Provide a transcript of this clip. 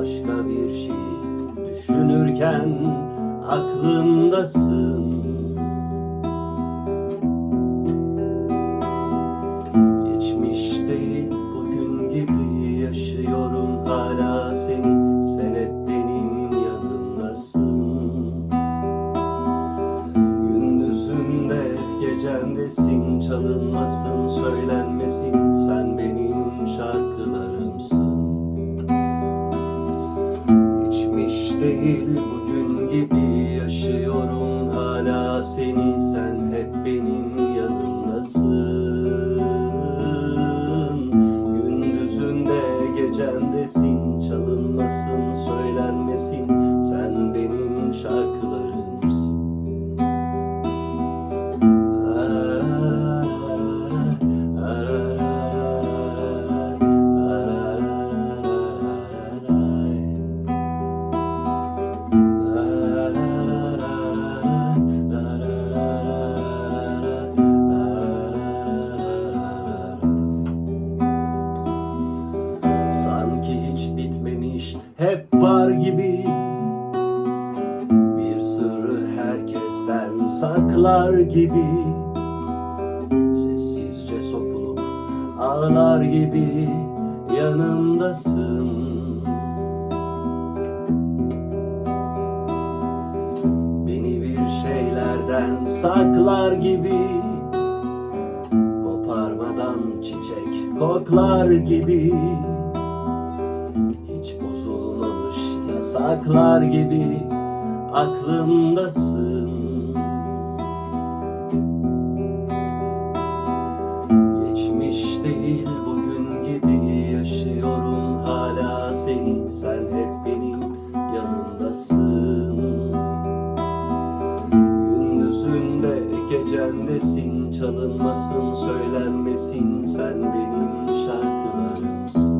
Bambaşka bir şey düşünürken aklımdasın. Geçmiş değil bugün gibi yaşıyorum hala seni Sen hep benim yanımdasın. Gündüzümde gecemdesin Çalınmasın söylenmesin Sen benim şarkılarımsın değil bugün gibi yaşıyorum. Hala seni Sen hep benim yanımdasın. Gündüzümde gecemdesin Çalınmasın söylenmesin hep var gibi. Bir sırrı herkesten saklar gibi. Sessizce sokulup ağlar gibi yanımdasın. Beni bir şeylerden saklar gibi. Koparmadan çiçek koklar gibi yasaklar gibi aklımdasın. Geçmiş değil bugün gibi yaşıyorum. Hala seni Sen hep benim yanımdasın. Gündüzünde gecemdesin. Çalınmasın söylenmesin. Sen benim şarkılarımsın